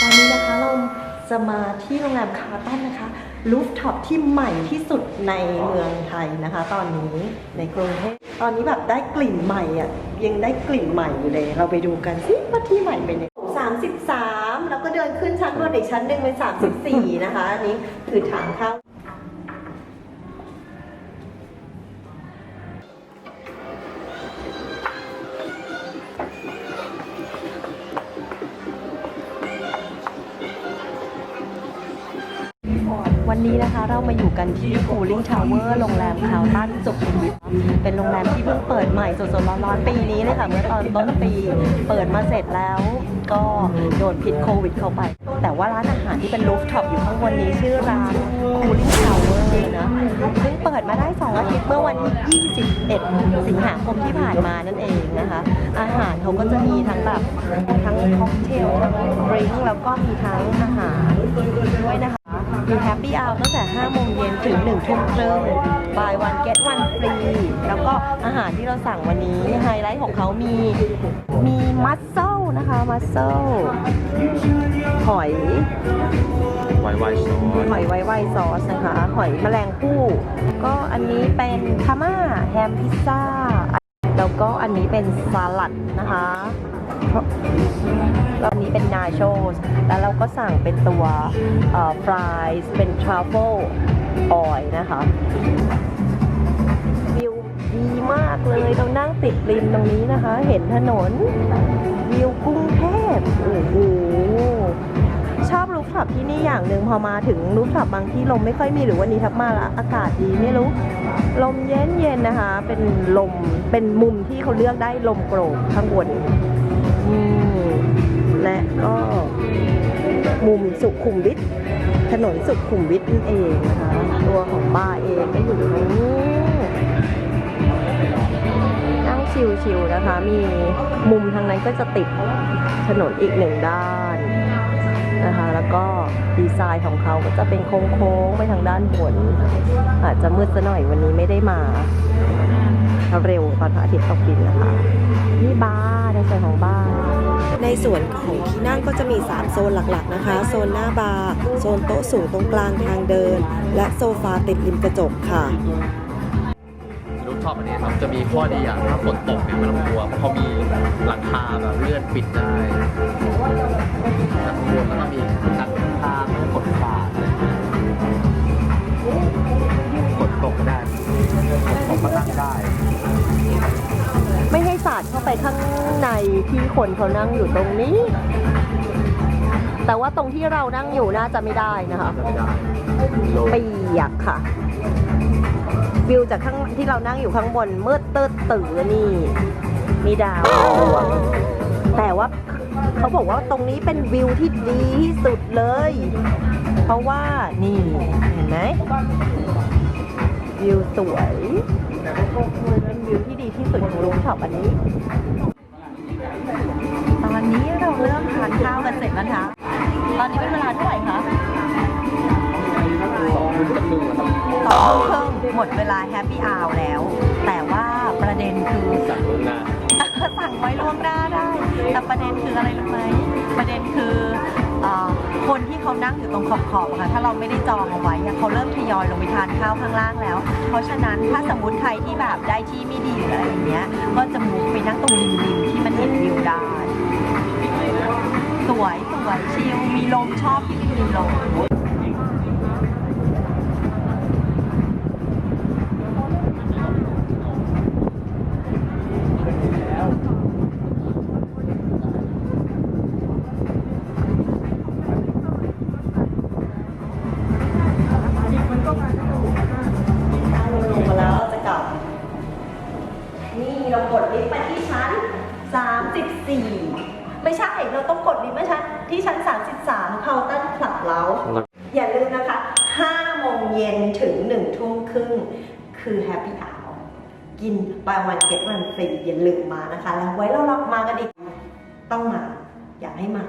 ตอนนี้นะคะเราจะมาที่โรงแรมคาร์ตันนะคะลูฟท็อปที่ใหม่ที่สุดในเมืองไทยนะคะ ตอนนี้ในกรุงเทพตอนนี้แบบได้กลิ่นใหม่อะยังได้กลิ่นใหม่อยู่เลย เราไปดูกันสิว่าที่ใหม่เป็นยังไง33แล้วก็เดินขึ้นชั้นบนอีกชั้นหนึ่งเป็นสามสิบสี่นะคะอันนี้คือทางเข้า วันนี้นะคะเรามาอยู่กันที่ Cooling Tower โรงแรมคาวตันสุขุมวิทเป็นโรงแรมที่เพิ่งเปิดใหม่สดๆร้อนๆปีนี้เลยค่ะเมื่อตอนต้นปีเปิดมาเสร็จแล้วก็โดนพิษโควิดเข้าไป แต่ว่าร้านอาหารที่เป็นลูฟท็อปอยู่ข้างบนนี้ชื่อร้าน Cooling Tower นะซึ่งเปิดมาได้ 2 อาทิตย์เมื่อวันที่21 สิงหาคมที่ผ่านมานั่นเองนะคะ อาหารเขาก็จะมีทั้งแบบทั้งค็อกเทลดริงก์แล้วก็มีทั้งอาหารด้วยนะคะ มีแฮปปี้อ r ตั้งแต่5โมงเย็นถึง1ทุ่มครึ่ง buy one get one free แล้วก็อาหารที่เราสั่งวันนี้ไฮไลท์ของเขามีมีมัสเซลนะคะมัสเซลหอยไวไวซอสหอยไวไวซอสนะคะหอยแมลงภู่ก็อันนี้เป็นพาม่าแฮมพิซซ่า แล้วก็อันนี้เป็นสลัดนะคะ แล้วอันนี้เป็นนาโชสแล้วเราก็สั่งเป็นตัวฟรายส์เป็นทรัฟเฟิลออยนะคะวิวดีมากเลยเรานั่งติดริมตรงนี้นะคะ เห็นถนนวิวกรุงเทพโอ้โหชอบรูฟท็อปที่นี่อย่างหนึ่งพอมาถึงรูฟท็อปบางที่ลมไม่ค่อยมีหรือวันนี้ทับมาละอากาศดีไม่รู้ ลมเย็นเย็นๆนะคะ เป็นลมเป็นมุมที่เขาเลือกได้ลมโกรกข้างบน และก็มุมสุขุมวิทถนนสุขุมวิทนั่นเองนะคะตัวของบาร์เองก็อยู่ตรงนี้นั่งชิลๆนะคะ มีมุมทางนั้นก็จะติดถนนอีกหนึ่งด้านนะคะ แล้วก็ดีไซน์ของเขาก็จะเป็นโค้งๆไปทางด้านบน อาจจะมืดซะหน่อยวันนี้ไม่ได้มา เร็วตอนพระอาทิตย์ตกดินนะคะนี่บาร์ในส่วนของบาร์ในส่วนของที่นั่งก็จะมี 3 โซนหลักๆนะคะ โซนหน้าบาร์โซนโต๊ะสูงตรงกลางทางเดิน และโซฟาติดริมกระจกค่ะรูปท็อปอันนี้ครับจะมีข้อดีอย่างถ้าฝนตกเนี่ยไม่ต้องกลัวเพราะเขามีหลังคาแบบเลื่อนปิดได้ นั่งได้ ไม่ให้สาดเข้าไปข้างในที่คนเขานั่งอยู่ตรงนี้ แต่ว่าตรงที่เรานั่งอยู่น่าจะไม่ได้นะคะไม่ได้เปียกค่ะ วิวจากข้างที่เรานั่งอยู่ข้างบนมืดตืดตื่อนี่มีดาวดวงแต่ว่าเขาบอกว่าตรงนี้เป็นวิวที่ดีที่สุดเลย เพราะว่านี่เห็นไหมวิวสวย วิวที่ดีที่สุดของรูฟท็อปอันนี้ ตอนนี้เราเริ่มทานข้าวกันเสร็จแล้วนะคะ ตอนนี้เป็นเวลาเท่าไหร่คะสองครึ่งหมดเวลาแฮปปี้อ r วแล้ว แต่ว่าประเด็นคือสั่งล่วงหน้าสั่งไว้ล่วงหน้าได้ แต่ประเด็นคืออะไรรู้ไหมประเด็นคือ ออคนที่เขานั่งอยู่ตรงขอบๆอะค่ะถ้าเราไม่ได้จองเอาไว้อะเขาเริ่มทยอยลงไปทานข้าวข้างล่างแล้ว เพราะฉะนั้นถ้าสมมติใครที่แบบได้ที่ไม่ดีหรืออะไรอย่างเงี้ย ก็จะมุกไปนั่งตรงริมๆที่มันเห็นวิวได้ สวยสวยชิลมีลมชอบที่มีลม 34 ไม่ใช่ เราต้องกดลิฟต์ไปชั้นที่ชั้น 33เคาน์เตอร์คลับเราอย่าลืมนะคะ5โมงเย็นถึง1ทุ่มครึ่งคือแฮปปี้อาวกินบายวันเก็ตวันฟรีอย่าลืมมานะคะ แล้วไว้เรารับมากันอีกต้องมา อยากให้มา